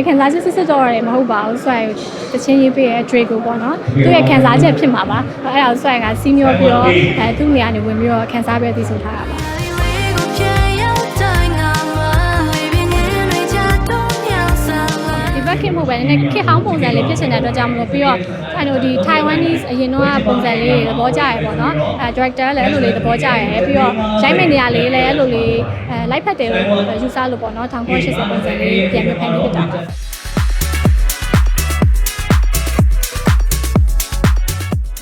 ရင်ခံစားချက်စစ်စစ်တော့ရတယ်မဟုတ်ပါဘူးဆိုရင်တချင်းရေးပေးရဲ့ Draco ပေါ့နော်သူ့ရဲ့ခံစားချက်ဖြစ်မှာပါအဲ့ဒါကိုဆိုရင်ကစီးမျောပြီးတော့အဲသူ့နေရာနေဝင်ပြီးတော့ခံစားပြီးသိဆိုထားတာပါ ပဲနည်းနည်းခစ်ဟောင်းပုံစံလေးဖြစ်နေတဲ့အတွက်ကြောင့်မလို့ပြီးတော့အဲ့လိုဒီ Taiwanese အရင်တော့ပုံစံလေးသဘောကျရပေါ့နော်အဲ director လည်းအဲ့လိုလေးသဘောကျရပြီးတော့ရိုက်မယ့်နေရာလေးလည်းအဲ့လိုလေးအဲ live ဖက်တယ်လို့ယူဆလို့ပေါ့နော်1980ပုံစံလေးပြန်ပြီးဖန်တီးဖြစ်တာပါ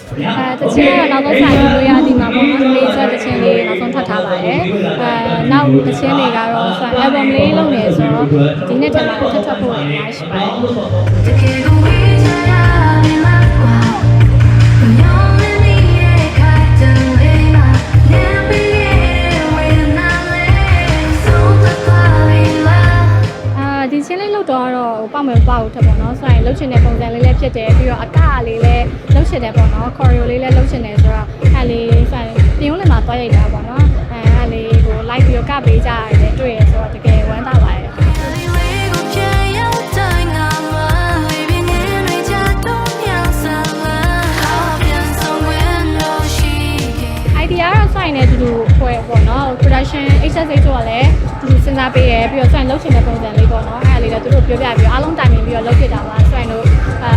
အဲတချင်ကတော့နောက်ဆုံးဆိုင်လို့ရသည်မှာပေါ့နော်လေးဆိုတချင်လေး နောက်ဆုံးထွက်ထားပါတယ်အဲနောက်တချင်တွေကတော့ဆို album လေးလုပ်နေဆိုတော့ဒီနေ့ထက်မှထပ်ထပ်ဖို့ရများရှိပါတယ်အာဒီချင်းလေးလောက်တော့ကတော့ဟိုပောက်မယ်ပေါ့ထက်ပေါ့နော်ဆိုရင်လှုပ်ချင်တဲ့ပုံစံလေးလည်းဖြစ်တယ်ပြီးတော့အကလေးလည်းလှုပ်ချင်တယ်ပေါ့နော် choreo လေးလည်းလှုပ်ချင်တယ်ဆိုတော့ အဲ့လေးဆိုရင်ပြင်ဦးလင်မှာတွားရိုက်တာပေါ့နော်အဲအဲ့လေးကို like ပြီးတော့ကပေးကြရတယ်တွေ့ရဆိုတော့တကယ်ဝမ်းသာပါတယ် idea ကတော့စိုင်နေတူတူဖွဲ့ပေါ့နော် production HSH တို့ကလည်းတူတူစဉ်းစားပေးရပြီးတော့စိုင်လုပ်ချင်တဲ့ပုံစံလေးပေါ့နော်အဲ့ဒါလေးလည်းသူတို့ပြောပြပြီးအားလုံးတိုင်ပင်ပြီးတော့လုပ်ဖြစ်တာပါစိုင်တို့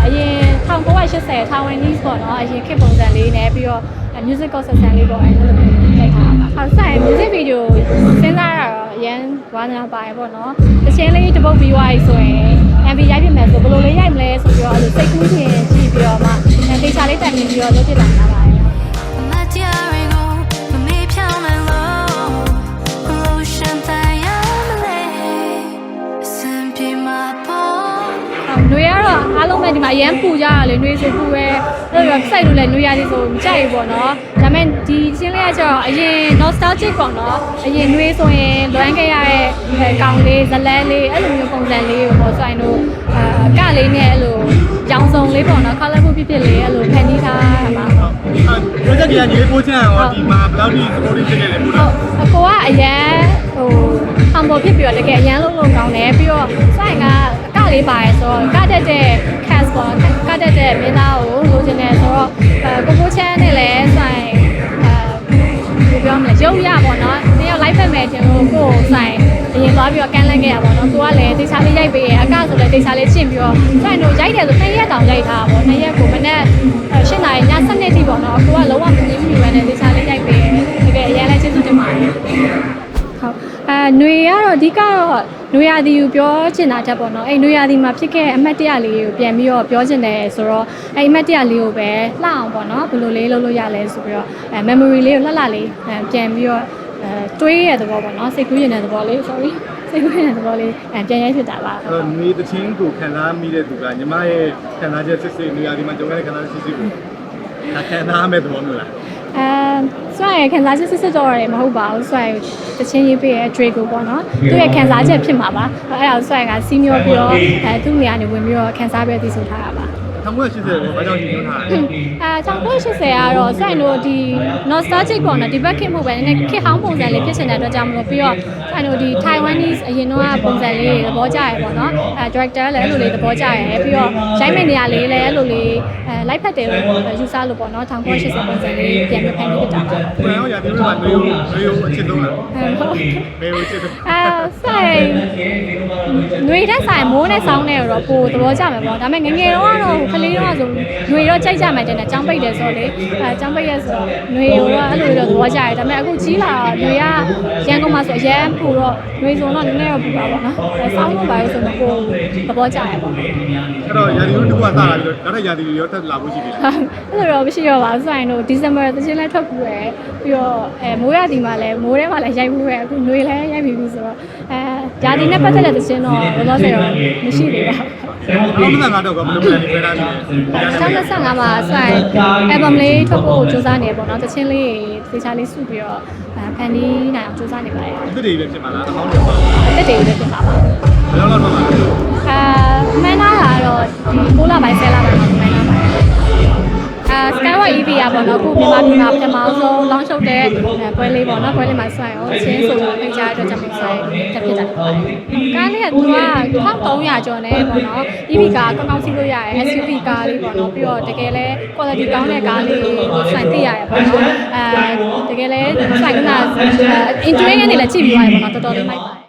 အရင်1980 Taiwanese ပေါ့နော်အရင်ခေတ်ပုံစံလေးနဲ့ပြီးတော့ musical ဆက်ဆံလေးပေါ့အဲ့လိုလိုက်ထားတာပါဟုတ်စိုင် music video စဉ်းစားရတော့အရင်ဝါနာပါတယ်ပေါ့နော်တချင်းလေးတစ်ပုတ်ပြီးသွားပြီဆိုရင် MV ရိုက်ပြမယ်ဆိုဘယ်လိုလေးရိုက်မလဲဆိုပြီးတော့အဲ့လိုစိတ်ကူးရှင်ကြည့်ပြီးတော့မှတေချာလေးတိုင်ပင်ပြီးတော့လုပ်ဖြစ်တာများပါတယ် မဲ့ဒီမှာအရန်ပူကြရလေနှွေးဆိုပူပဲအဲ့လိုစိုက်လို့လည်းနှွေးရသေးဆိုမကြိုက်ဘူးပေါ့နော်ဒါပေမဲ့ဒီချင်းလေးကကျတော့အရင် nostalgic ပေါ့နော်အရင်နှွေးဆိုရင်လွမ်းခဲ့ရတဲ့ကောင်လေးဇလန်းလေးအဲ့လိုမျိုးပုံစံလေးပေါ့ဆိုရင်တို့အကလေးနဲ့အဲ့လိုရောင်စုံလေးပေါ့နော် colorful ဖြစ်ဖြစ်လေးအဲ့လိုဖန်တီးထားတာပါဟုတ် project ကြီးကညီလေးပိုးချင်အောင်ဒီမှာဘယ်လောက်ဒီ supporting ဖြစ်နေလဲပို့ဟုတ်အကိုကအရန်ဟို humble ဖြစ်ပြီးတော့တကယ်အရန်လုံးလုံးကောင်းတယ်ပြီးတော့စိုင်က လေးပါရယ်ဆိုတော့ကတက်တဲ့ cast ပေါ့ကတက်တဲ့မင်းသားကိုလိုချင်တယ်ဆိုတော့အဲကိုကိုချမ်းနဲ့လည်းဆိုင်အဲဘယ်ပြောမလဲရုပ်ရပေါ့နော်တယောက် live ဖက်မယ်တင်လို့ကိုကိုဆိုင်အရင်သွားပြီးတော့ကန်လန့်ခဲ့ရပါတော့သူကလည်းတေချာလေးရိုက်ပေးရအကဆိုလည်းတေချာလေးရှင်းပြီးတော့ဆိုင်တို့ရိုက်တယ်ဆိုနှစ်ရက်တောင်ရိုက်ထားတာပေါ့နှစ်ရက်ကိုမနေ့၈နာရီည7နှစ်ထိပေါ့နော်ကိုကလုံးဝမငြင်းဘူးပဲနဲ့တေချာလေးရိုက်ပေးရတကယ်အရင်လည်းကျေးဇူးတင်ပါတယ်ဟုတ် အဲຫນွေကတော့အဓိကတော့ຫນွေရာသီကိုပြောချင်တာတက်ပေါ့နော်အဲ့ຫນွေရာသီမှာဖြစ်ခဲ့တဲ့အမှတ်တရလေးကိုပြန်ပြီးတော့ပြောချင်တယ်ဆိုတော့အဲ့အမှတ်တရလေးကိုပဲလှအောင်ပေါ့နော်ဘယ်လိုလေးလုပ်လို့ရလဲဆိုပြီးတော့အဲ memory လေးကိုလှလှလေးအဲပြန်ပြီးတော့အဲတွေးရတဲ့သဘောပေါ့နော်စိတ်ကူးရင်တဲ့သဘောလေး sorry စိတ်ကူးရင်တဲ့သဘောလေးအဲပြန်ရိုက်ဖြစ်တာပါဟုတ် အဲ့နေတချင်းကိုခံစားမိတဲ့သူကညီမရဲ့ခံစားချက်စစ်စစ်နေရာဒီမှာကြုံရတဲ့ခံစားချက်စစ်စစ်ကိုဒါခံစားမဲ့သဘောမျိုးလား အဲဆိုရင်ခံစားချက်စစ်စစ်တော့ရတယ်မဟုတ်ပါဘူးဆိုရင်တချင်းရေးပေးရဲ့ Draco ပေါ့နော်သူ့ရဲ့ခံစားချက်ဖြစ်မှာပါအဲ့ဒါဆိုရင်ကစီးမျောပြီးတော့အဲသူ့နေရာနေဝင်ပြီးတော့ခံစားပြီးသိဆိုထားတာပါ1980ကိုဘာကြောင့်ညီညွတ်ထားလဲအဲ 1980ကတော့စိုင်တို့ဒီ nostalgic ပေါ့နော်ဒီဘက်ခင်မဟုတ်ပဲနည်းနည်းခစ်ဟောင်းပုံစံလေးဖြစ်နေတဲ့အတွက်ကြောင့်မလို့ပြီးတော့စိုင်တို့ဒီ Taiwanese အရင်တော့ပုံစံလေးသဘောကျရပေါ့နော်အဲ director လည်းအဲ့လိုလေးသဘောကျရပြီးတော့ရိုက်မယ့်နေရာလေးလည်းအဲ့လိုလေးအဲ live ဖက်တယ်လို့ယူဆလို့ပေါ့နော်1980ပုံစံလေးပြန်ပြီးဖန်တီးဖြစ်တာပါ ဘယ်အောင်ရဒီလိုမှာနေကိုနေကိုအချစ်ဆုံးလား အဲဟုတ် နေကိုချစ်ဆုံး အဲဆိုင်ຫນွေတဲ့ဆိုင်မိုးနဲ့ဆောင်းနဲ့တော့ပိုသဘောကျမယ်ပေါ့ဒါပေမဲ့ငယ်ငယ်တော့ကတော့ခလေးတော့ဆိုຫນွေတော့ကြိုက်ကြမယ်တဲ့နဲ့ចောင်းပိတ် တယ်ဆိုတော့လေအဲចောင်းပိတ်ရဆိုတော့ຫນွေတော့အဲ့လိုတော့သဘောကျတယ်ဒါပေမဲ့အခုကြီးလာຫນွေကရန်ကုန်မှာဆိုအရန်ပူတော့ຫນွေဆိုတော့နည်းနည်းတော့ပူပါပေါ့နော်အဲဆောင်းလို့ပါလို့ဆိုတော့ပိုသဘောကျရပေါ့ အဲ့တော့ရာဒီကိုတစ်ခုကစလာပြီးတော့နောက်ထပ်ရာဒီရောတက်လာဖို့ရှိပြီလား အဲ့လိုတော့မရှိတော့ပါဘူးဆိုရင်တို့ဒီဇင်ဘာတချင်းလဲထွက်ပူရယ်ပြီးတော့အဲမိုးရဒီမှာလဲမိုးထဲမှာလဲရိုက်ဘူးရယ်အခုຫນွေလဲရိုက်ပြီးပြီဆိုတော့အဲဂျာဒီနဲ့ပတ်သက်တဲ့တချင်းတော့လောလောဆယ်တော့မရှိသေးပါဘူး နောက်မှငါတော့ကဘယ်လိုပြန်နေခဲ့တာလဲ 2025မှာဆိုင် album လေးထုတ်ဖို့စူးစမ်းနေပေါ့နော်တချင်းလေးသေချာလေးစုပြီးတော့ဖန်တီးနိုင်အောင်စူးစမ်းနေပါတယ်အစ်တွေပဲဖြစ်မှာလားအကောင်းတွေပါအသက်တွေပဲဖြစ်ပါပါဘယ်လောက်လောက်တော့မှာလဲအာမန်နာကတော့ဒီ6လပိုင်း10လပိုင်းမှာမန်နာပါတယ်အဲ ပေါ့နော်အခုမြန်မာပြည်မှာပထမဆုံး launch လုပ်တဲ့ပွဲလေးပေါ့နော်ပွဲလေးမှာဆိုင်ရောချင်းဆိုဖိတ်ကြားအတွက်ကြောင့်ဆိုင်တက်ဖြစ်တာကားလေးကသူက1300ကျော်နေပေါ့နော် EV ကားကောင်းကောင်းစီးလို့ရတယ် SUV ကားလေးပေါ့နော်ပြီးတော့တကယ်လဲ quality ကောင်းတဲ့ကားလေးဆိုင်သိရတယ်ပေါ့နော်အဲတကယ်လဲဆိုင်ကနာ enjoy ကနေလည်းကြည့်ပြီးသွားရပေါ့နော်တော်တော်လေးလိုက်ပါတယ်